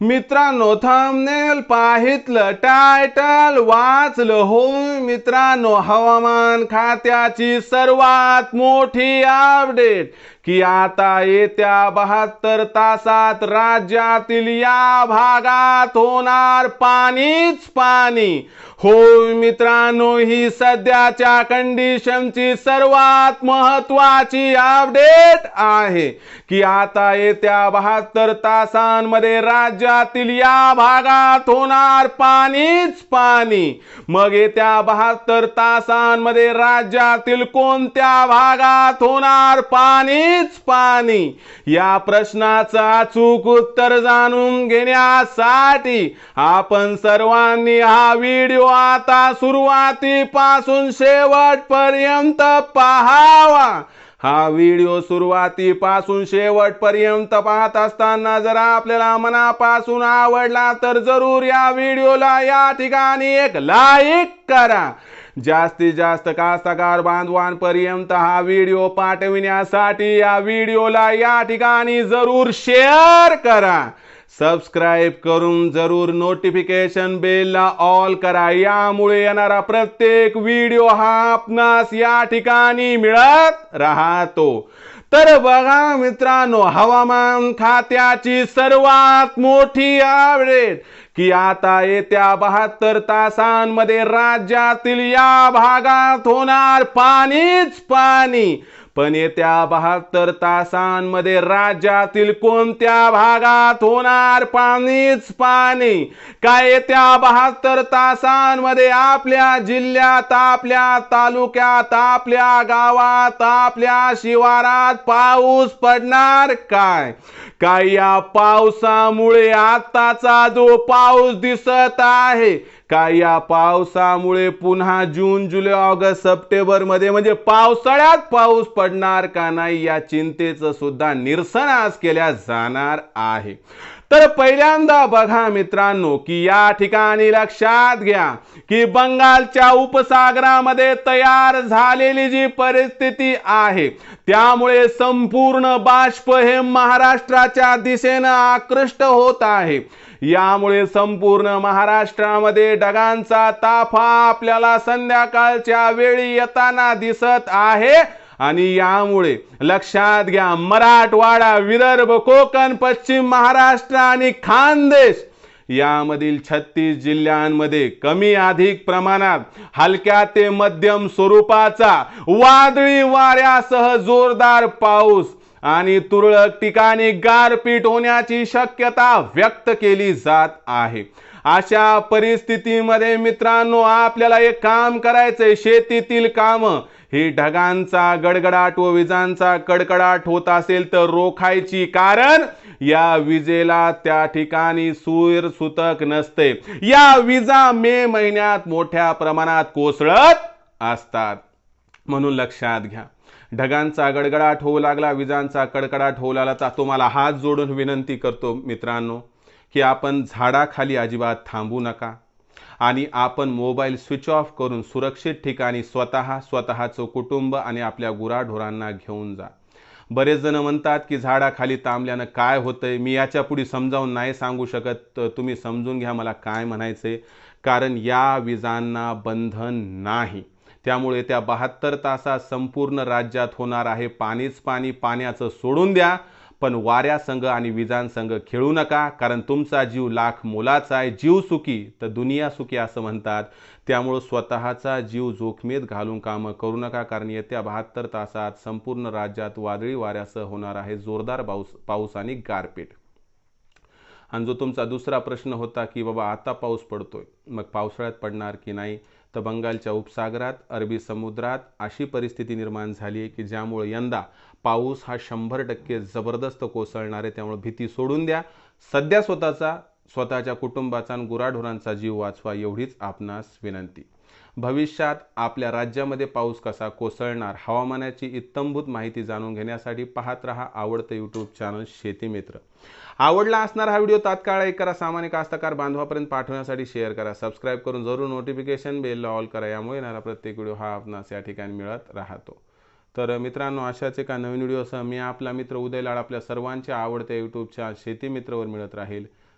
मित्रांनो thumbnail पाहितलं title वाचलं हो मित्रांनो. हवामान खात्याची सर्वात मोठी अपडेट की आता येत्या बहात्तर तासात राज्यातील या भागात होणार पाणीच पाणी. हो मित्रांनो ही सध्याच्या कंडिशनची सर्वात महत्वाची अपडेट आहे. की आता येत्या बहात्तर तासांमध्ये राज्यातील या भागात होणार पाणीच पाणी. मग येत्या बहात्तर तासांमध्ये राज्यातील कोणत्या भागात होणार पाणी पाणीच पाणी. या प्रश्नाचं अचूक उत्तर जाणून घेण्यासाठी आपण सर्वांनी हा व्हिडिओ आता सुरुवातीपासून शेवटपर्यंत पाहावा. हा व्हिडिओ सुरुवातीपासून शेवटपर्यंत पाहत असताना जर आपल्याला मनापासून आवडला तर जरूर या व्हिडिओला या ठिकाणी एक लाईक करा. जास्तीत जास्त कास्तकार बांधवांपर्यंत हा व्हिडिओ पाठविण्यासाठी या व्हिडिओला या ठिकाणी जरूर शेअर करा. सबस्क्राईब करून जरूर नोटिफिकेशन बेलला ऑल करा. यामुळे येणारा प्रत्येक व्हिडिओ हा आपणास या ठिकाणी मिळत राहतो. तर बघा मित्रांनो हवामान खात्याची सर्वात मोठी अपडेट की आता येत्या बहात्तर तासांमध्ये राज्यातील या भागात होणार पाणीच पाणी. पण येत्या बहात्तर तासांमध्ये राज्यातील कोणत्या भागात होणार पाणीच पाणी? काय येत्या बहात्तर तासांमध्ये आपल्या जिल्ह्यात आपल्या तालुक्यात आपल्या गावात आपल्या शिवारात पाऊस पडणार काय? काय या पावसामुळे आताचा जो पाऊस दिसत आहे का या पावसामुळे पुन्हा जून जुलै ऑगस्ट सप्टेंबरमध्ये म्हणजे पावसाळ्यात पाऊस पडणार का नाही या चिंतेचं सुद्धा निरसन आज केल्या जाणार आहे. तर पहिल्यांदा बघा मित्रांनो की या ठिकाणी लक्षात घ्या की बंगालच्या उपसागरामध्ये तयार झालेली जी परिस्थिती आहे त्यामुळे संपूर्ण बाष्प हे महाराष्ट्राच्या दिशेनं आकृष्ट होत आहे. यामुळे संपूर्ण महाराष्ट्रामध्ये ढगांचा ताफा आपल्याला संध्याकाळच्या वेळी येताना दिसत आहे. आणि यामुळे लक्षात घ्या मराठवाडा विदर्भ कोकण पश्चिम महाराष्ट्र आणि खानदेश यामधील छत्तीस जिल्ह्यांमध्ये कमी अधिक प्रमाणात हलक्या ते मध्यम स्वरूपाचा वादळी वाऱ्यासह जोरदार पाऊस आणि तुरळक ठिकाणी गारपीट होण्याची शक्यता व्यक्त केली जात आहे. अशा परिस्थितीमध्ये मित्रांनो आपल्याला एक काम करायचंय. शेतीतील कामं. ही ढगांचा गडगडाट व विजांचा कडकडाट होत असेल तर रोखायची कारण या विजेला त्या ठिकाणी सूर सुतक नसते. या विजा मे महिन्यात मोठ्या प्रमाणात कोसळत असतात. म्हणून लक्षात घ्या. ढगांचा गडगडाट होऊ लागला विजांचा कडकडाट होऊ लागला तर तुम्हाला हात जोडून विनंती करतो मित्रांनो की आपण झाडाखाली अजिबात थांबू नका. आणि आपण मोबाईल स्विच ऑफ करून सुरक्षित ठिकाणी स्वतः स्वतःचं कुटुंब आणि आपल्या गुराढोरांना घेऊन जा. बरेच जण म्हणतात की झाडाखाली थांबल्यानं काय होतंय? मी याच्यापुढे समजावून नाही सांगू शकत तर तुम्ही समजून घ्या मला काय म्हणायचंय. कारण या विजांना बंधन नाही. त्यामुळे त्या बहात्तर तासात संपूर्ण राज्यात होणार आहे पाणीच पाणी पाण्याचं सोडून द्या. पण वाऱ्यासंग आणि विजांसंघ खेळू नका कारण तुमचा जीव लाख मोलाचा आहे. जीव सुखी तर दुनिया सुखी असं म्हणतात. त्यामुळं स्वतःचा जीव जोखमीत घालून कामं करू नका कारण येत्या बहात्तर तासात संपूर्ण राज्यात वादळी वाऱ्यासह होणार आहे जोरदार पाऊस पाऊस आणि गारपीट. आणि जो तुमचा दुसरा प्रश्न होता की बाबा आता पाऊस पडतोय मग पावसाळ्यात पडणार की नाही? तर बंगालच्या उपसागरात अरबी समुद्रात अशी परिस्थिती निर्माण झाली आहे की ज्यामुळे यंदा पाऊस हा शंभर टक्के जबरदस्त कोसळणार आहे. त्यामुळे भीती सोडून द्या. सध्या स्वतःचा स्वतःच्या कुटुंबाचा आणि गुराढोरांचा जीव वाचवा एवढीच आपणास विनंती. भविष्यात आपल्या राज्यामध्ये पाऊस कसा कोसळणार हवामानाची इत्तंभूत माहिती जाणून घेण्यासाठी पाहत रहा आवडतं यूट्यूब चॅनल शेती मित्र. आवडला असणारा हा व्हिडिओ तात्काळ एक करा सामान्य कास्तकार बांधवापर्यंत पाठवण्यासाठी शेअर करा सबस्क्राईब करून जरूर नोटिफिकेशन बेलला ऑल करा यामुळे येणारा प्रत्येक व्हिडिओ हा आपणास या ठिकाणी मिळत राहतो. तर मित्रांनो अशाच एका नवीन व्हिडिओसह मी आपला मित्र उदय लाड आपल्या सर्वांच्या आवडत्या यूट्यूबच्या शेती मित्रवर मिळत राहील.